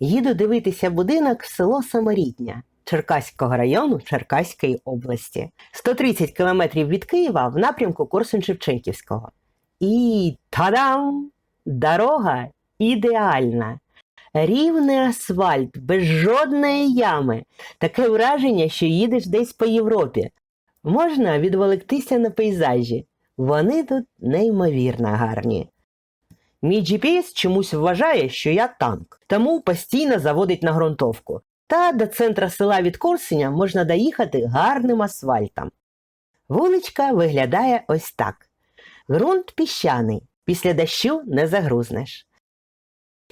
Їду дивитися будинок в село Саморідня Черкаського району Черкаської області, 130 кілометрів від Києва в напрямку Корсунь-Шевченківського. І та-дам! Дорога ідеальна. Рівний асфальт, без жодної ями. Таке враження, що їдеш десь по Європі. Можна відволіктися на пейзажі. Вони тут неймовірно гарні. Мій GPS чомусь вважає, що я танк, тому постійно заводить на ґрунтовку. Та до центра села від Корсуня можна доїхати гарним асфальтом. Вуличка виглядає ось так. Ґрунт піщаний, після дощу не загрузнеш.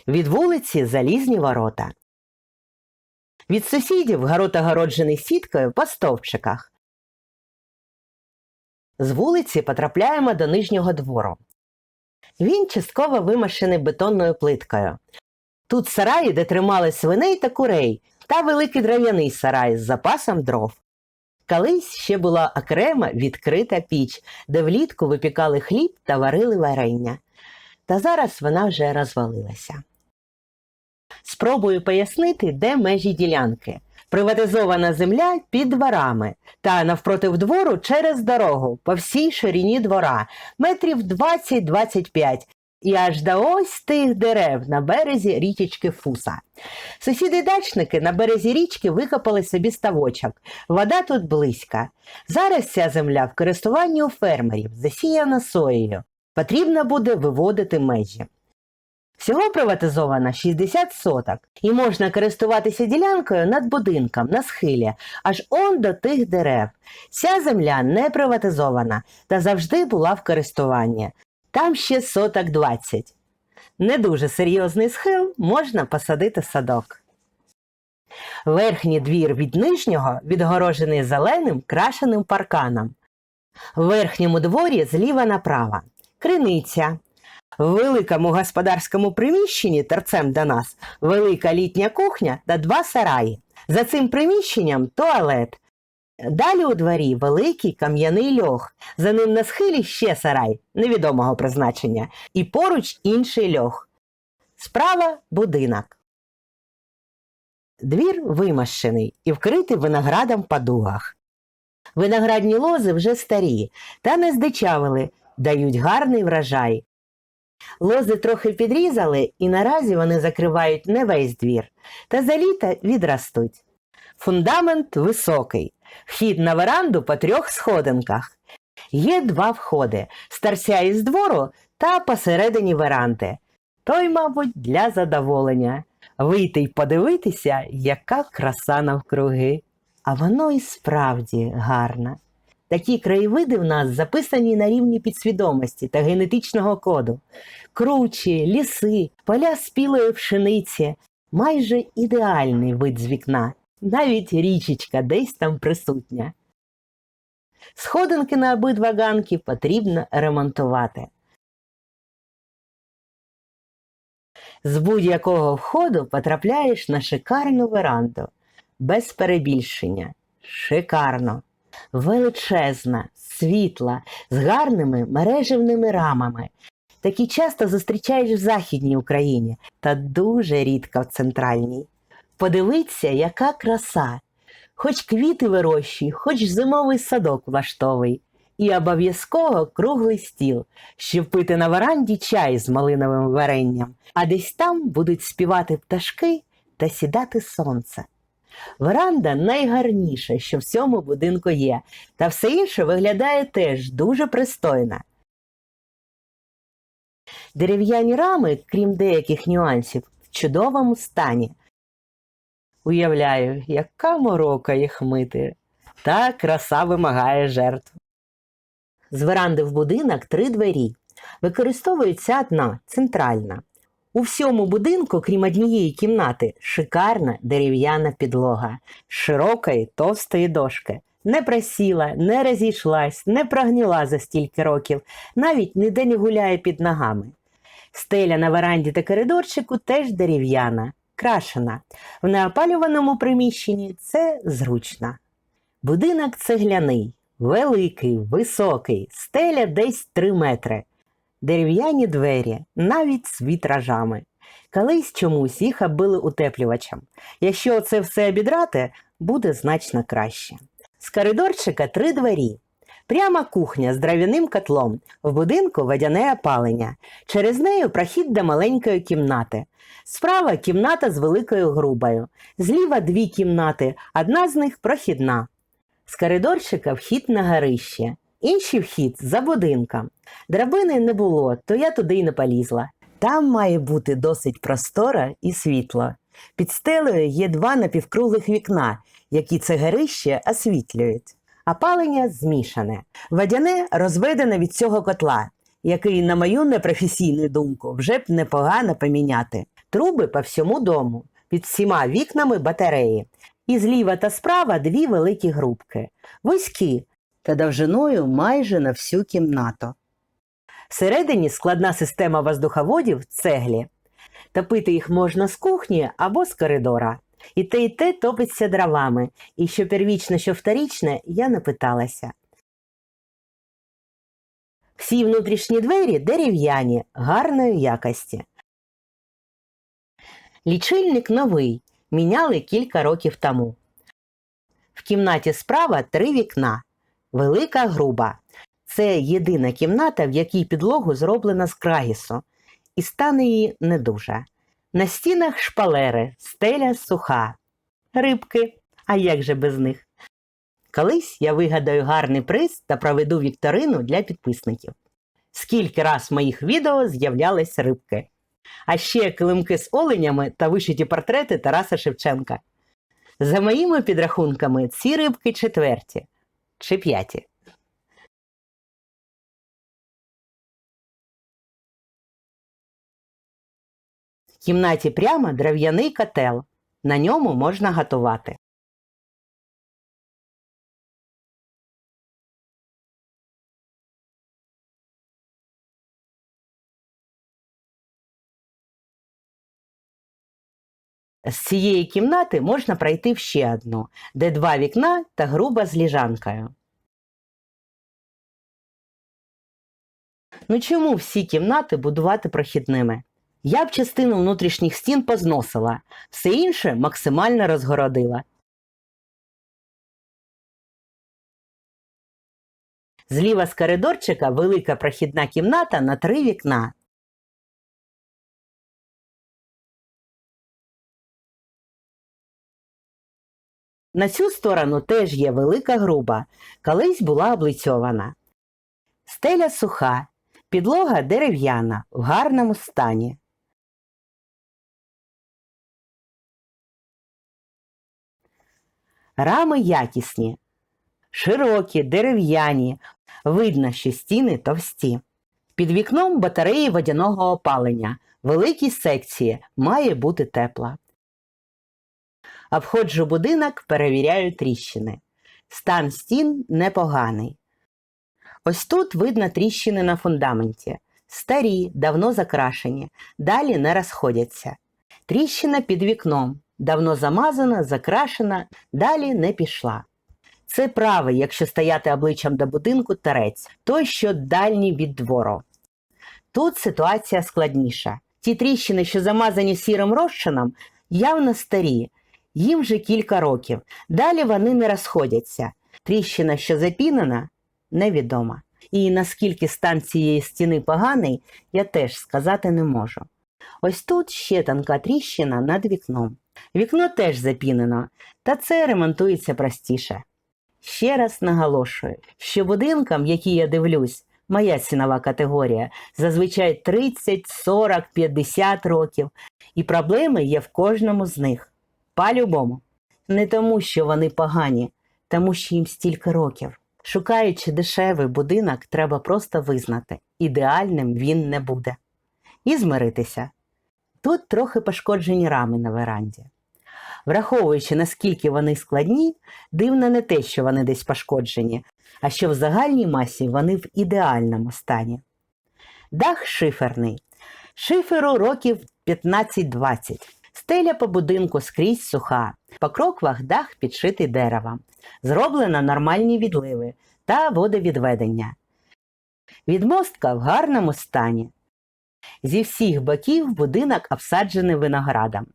Від вулиці залізні ворота. Від сусідів город огороджений сіткою по стовпчиках. З вулиці потрапляємо до нижнього двору. Він частково вимашений бетонною плиткою. Тут сараї, де тримали свиней та курей, та великий дерев'яний сарай з запасом дров. Колись ще була окрема відкрита піч, де влітку випікали хліб та варили варення. Та зараз вона вже розвалилася. Спробую пояснити, де межі ділянки. Приватизована земля під дворами та навпроти двору через дорогу по всій ширині двора метрів 20-25 і аж до ось тих дерев на березі річечки Фуса. Сусіди-дачники на березі річки викопали собі ставочок. Вода тут близька. Зараз ця земля в користуванні у фермерів, засіяна соєю. Потрібно буде виводити межі. Всього приватизовано 60 соток, і можна користуватися ділянкою над будинком на схилі, аж он до тих дерев. Ця земля не приватизована та завжди була в користуванні. Там ще соток 20. Не дуже серйозний схил, можна посадити садок. Верхній двір від нижнього відгорожений зеленим крашеним парканом. В верхньому дворі зліва направо криниця. В великому господарському приміщенні торцем до нас велика літня кухня та два сараї. За цим приміщенням туалет. Далі у дворі великий кам'яний льох. За ним на схилі ще сарай невідомого призначення, і поруч інший льох. Справа будинок. Двір вимащений і вкритий виноградом по дугах. Виноградні лози вже старі, та не здичавили, дають гарний врожай. Лози трохи підрізали, і наразі вони закривають не весь двір, та за літа відростуть. Фундамент високий, вхід на веранду по трьох сходинках. Є два входи з торця із двору та посередині веранди. Той, мабуть, для задоволення. Вийти й подивитися, яка краса навкруги. А воно і справді гарно. Такі краєвиди в нас записані на рівні підсвідомості та генетичного коду. Кручі, ліси, поля спілої пшениці, майже ідеальний вид з вікна, навіть річечка десь там присутня. Сходинки на обидва ганки потрібно ремонтувати. З будь-якого входу потрапляєш на шикарну веранду. Без перебільшення. Шикарно величезна, світла, з гарними мережевними рамами. Такі часто зустрічаєш в Західній Україні та дуже рідко в центральній. Подивіться, яка краса! Хоч квіти вирощуй, хоч зимовий садок влаштовий. І обов'язково круглий стіл, щоб пити на веранді чай з малиновим варенням, а десь там будуть співати пташки та сідати сонце. Веранда найгарніша, що в цьому будинку є, та все інше виглядає теж дуже пристойно. Дерев'яні рами, крім деяких нюансів, в чудовому стані. Уявляю, яка морока їх мити. Та краса вимагає жертв. З веранди в будинок три двері. Використовується одна центральна. У всьому будинку, крім однієї кімнати, шикарна дерев'яна підлога, широкої товстої дошки. Не просіла, не розійшлась, не прогніла за стільки років, навіть ніде не гуляє під ногами. Стеля на веранді та коридорчику теж дерев'яна, крашена. В неопалюваному приміщенні це зручно. Будинок цегляний, великий, високий, стеля десь 3 метри дерев'яні двері, навіть з вітражами. Колись чомусь їх оббили утеплювачем. Якщо це все обідрати, буде значно краще. З коридорчика три двері. Пряма кухня з дров'яним котлом, в будинку водяне опалення. Через нею прохід до маленької кімнати. Справа кімната з великою грубою. Зліва дві кімнати, одна з них прохідна. З коридорчика вхід на горище. Інший вхід за будинком. Драбини не було, то я туди й не полізла. Там має бути досить простора і світло. Під стелею є два напівкруглих вікна, які це освітлюють. Опалення змішане. Водяне розведене від цього котла, який, на мою непрофесійну думку, вже б непогано поміняти. Труби по всьому дому, під всіма вікнами батареї. І зліва та справа дві великі грубки, вузькі та довжиною майже на всю кімнату. Всередині складна система воздуховодів цеглі. Топити їх можна з кухні або з коридора. І те, і те топиться дровами, і що первічне, що вторічне, я не питалася. Всі внутрішні двері дерев'яні, гарної якості. Лічильник новий, міняли кілька років тому. В кімнаті справа три вікна, велика груба. Це єдина кімната, в якій підлогу зроблена з крагісу, і стане її не дуже. На стінах шпалери, стеля суха, рибки, а як же без них? Колись я вигадаю гарний приз та проведу вікторину для підписників. Скільки раз в моїх відео з'являлись рибки, а ще килимки з оленями та вишиті портрети Тараса Шевченка. За моїми підрахунками, ці рибки четверті чи п'яті. В кімнаті прямо дерев'яний котел. На ньому можна готувати. З цієї кімнати можна пройти в ще одну, де два вікна та груба з ліжанкою. Ну чому всі кімнати будувати прохідними? Я б частину внутрішніх стін позносила, все інше максимально розгородила. Зліва з коридорчика велика прохідна кімната на три вікна. На цю сторону теж є велика груба, колись була облицьована. Стеля суха, підлога дерев'яна, в гарному стані. Рами якісні, широкі, дерев'яні, видно, що стіни товсті. Під вікном батареї водяного опалення, великі секції, має бути тепла. Обходжу будинок, перевіряю тріщини. Стан стін непоганий. Ось тут видно тріщини на фундаменті. Старі, давно закрашені, далі не розходяться. Тріщина під вікном, давно замазана, закрашена, далі не пішла. Це правий, якщо стояти обличчям до будинку терець, той, що дальній від двору. Тут ситуація складніша. Ті тріщини, що замазані сірим розчином, явно старі, їм вже кілька років. Далі вони не розходяться. Тріщина, що запінена, невідома. І наскільки стан цієї стіни поганий, я теж сказати не можу. Ось тут ще тонка тріщина над вікном. Вікно теж запінено, та це ремонтується простіше. Ще раз наголошую, що будинкам, які я дивлюсь, моя цінова категорія, зазвичай 30, 40, 50 років, і проблеми є в кожному з них. По-любому. Не тому, що вони погані, тому що їм стільки років. Шукаючи дешевий будинок, треба просто визнати, ідеальним він не буде. І змиритися. Тут трохи пошкоджені рами на веранді. Враховуючи, наскільки вони складні, дивно не те, що вони десь пошкоджені, а що в загальній масі вони в ідеальному стані. Дах шиферний. Шиферу років 15-20. Стеля по будинку скрізь суха, по кроквах дах підшитий деревом. Зроблено нормальні відливи та водовідведення. Відмостка в гарному стані. Зі всіх боків будинок обсаджений виноградом.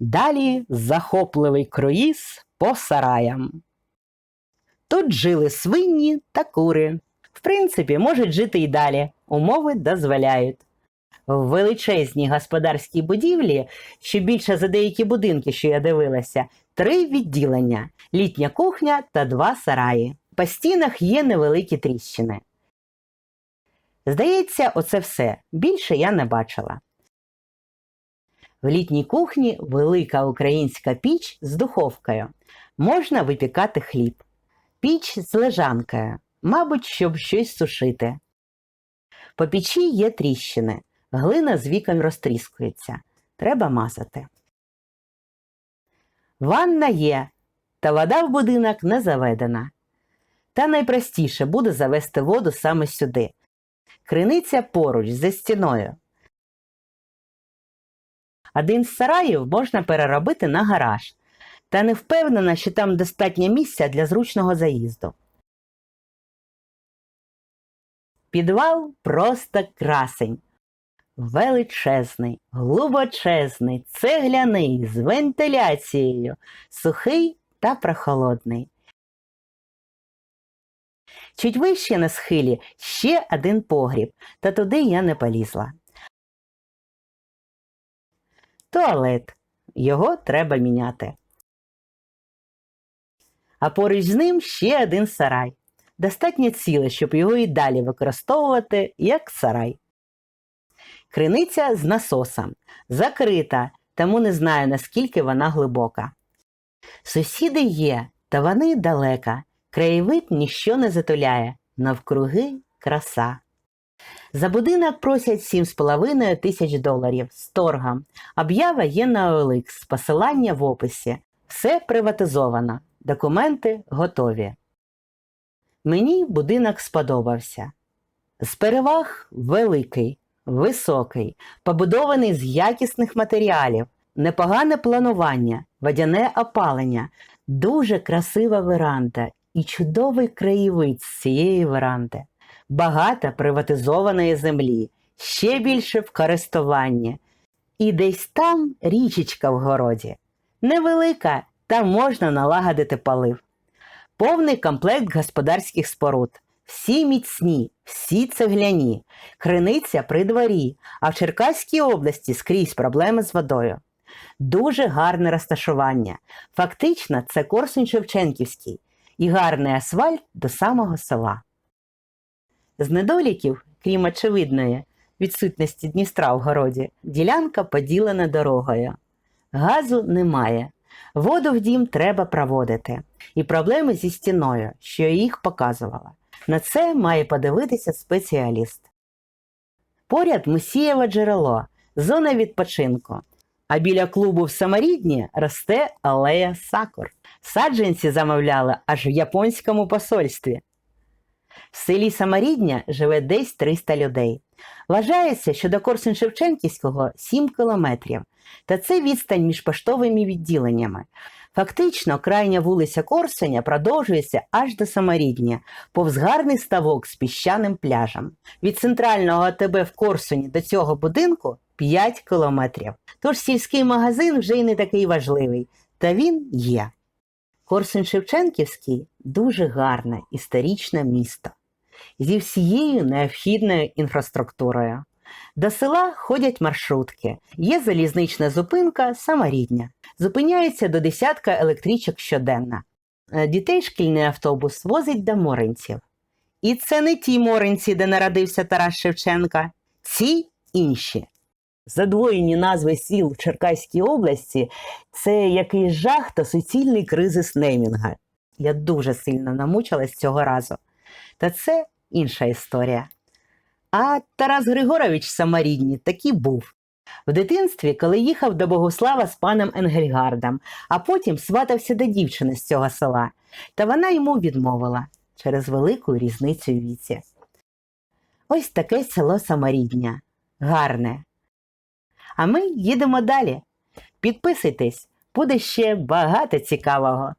Далі захопливий круїз по сараям. Тут жили свині та кури. В принципі, можуть жити і далі, умови дозволяють. Величезній господарській будівлі, що більше за деякі будинки, що я дивилася, три відділення: літня кухня та два сараї. По стінах є невеликі тріщини. Здається, оце все. Більше я не бачила. В літній кухні велика українська піч з духовкою. Можна випікати хліб. Піч з лежанкою, мабуть, щоб щось сушити. По печі є тріщини. Глина з віком розтріскується. Треба мазати. Ванна є, та вода в будинок не заведена. Та найпростіше буде завести воду саме сюди. Криниця поруч за стіною. Один з сараїв можна переробити на гараж, та не впевнена, що там достатньо місця для зручного заїзду. Підвал просто красень. Величезний, глибочезний, цегляний, з вентиляцією, сухий та прохолодний. Чуть вище на схилі ще один погріб, та туди я не полізла. Туалет. Його треба міняти. А поруч з ним ще один сарай. Достатньо ціле, щоб його і далі використовувати як сарай. Криниця з насосом. Закрита, тому не знаю, наскільки вона глибока. Сусіди є, та вони далека. Краєвид ніщо не затуляє, навкруги краса. За будинок просять 7,5 тисяч доларів з торгом. Об'ява є на OLX, посилання в описі. Все приватизовано, документи готові. Мені будинок сподобався. З переваг великий, високий, побудований з якісних матеріалів, непогане планування, водяне опалення, дуже красива веранда і чудовий краєвид з цієї веранди, багато приватизованої землі, ще більше в користуванні. І десь там річечка в городі. Невелика, та можна налагодити полив. Повний комплект господарських споруд. Всі міцні, всі цегляні, криниця при дворі, а в Черкаській області скрізь проблеми з водою. Дуже гарне розташування. Фактично, це Корсунь Шевченківський і гарний асфальт до самого села. З недоліків, крім очевидної відсутності Дністра в городі, ділянка поділена дорогою. Газу немає. Воду в дім треба проводити. І проблеми зі стіною, що я їх показувала. На це має подивитися спеціаліст. Поряд Мусієве джерело, зона відпочинку. А біля клубу в Самарідні росте алея сакур. Саджанці замовляли аж в японському посольстві. В селі Самарідня живе десь 300 людей. Вважається, що до Корсунь Шевченківського 7 кілометрів, та це відстань між поштовими відділеннями. Фактично, крайня вулиця Корсуня продовжується аж до Самарідня, повз гарний ставок з піщаним пляжем. Від центрального АТБ в Корсуні до цього будинку 5 кілометрів. Тож сільський магазин вже й не такий важливий, та він є. Корсунь Шевченківський дуже гарне історичне місто зі всією необхідною інфраструктурою. До села ходять маршрутки, є залізнична зупинка саморідня. Зупиняється до десятка електричок щоденно. Е, Дітей шкільний автобус возить до Моринців. І це не ті Моринці, де народився Тарас Шевченка, ці інші. Задвоєні назви сіл в Черкаській області це якийсь жах та суцільний кризис неймінга. Я дуже сильно намучилась цього разу. Та це інша історія. А Тарас Григорович самарідні таки був. В дитинстві, коли їхав до Богослава з паном Енгельгардом, а потім сватався до дівчини з цього села, та вона йому відмовила через велику різницю в віці. Ось таке село Самарідня. Гарне. А ми їдемо далі. Підписуйтесь, буде ще багато цікавого.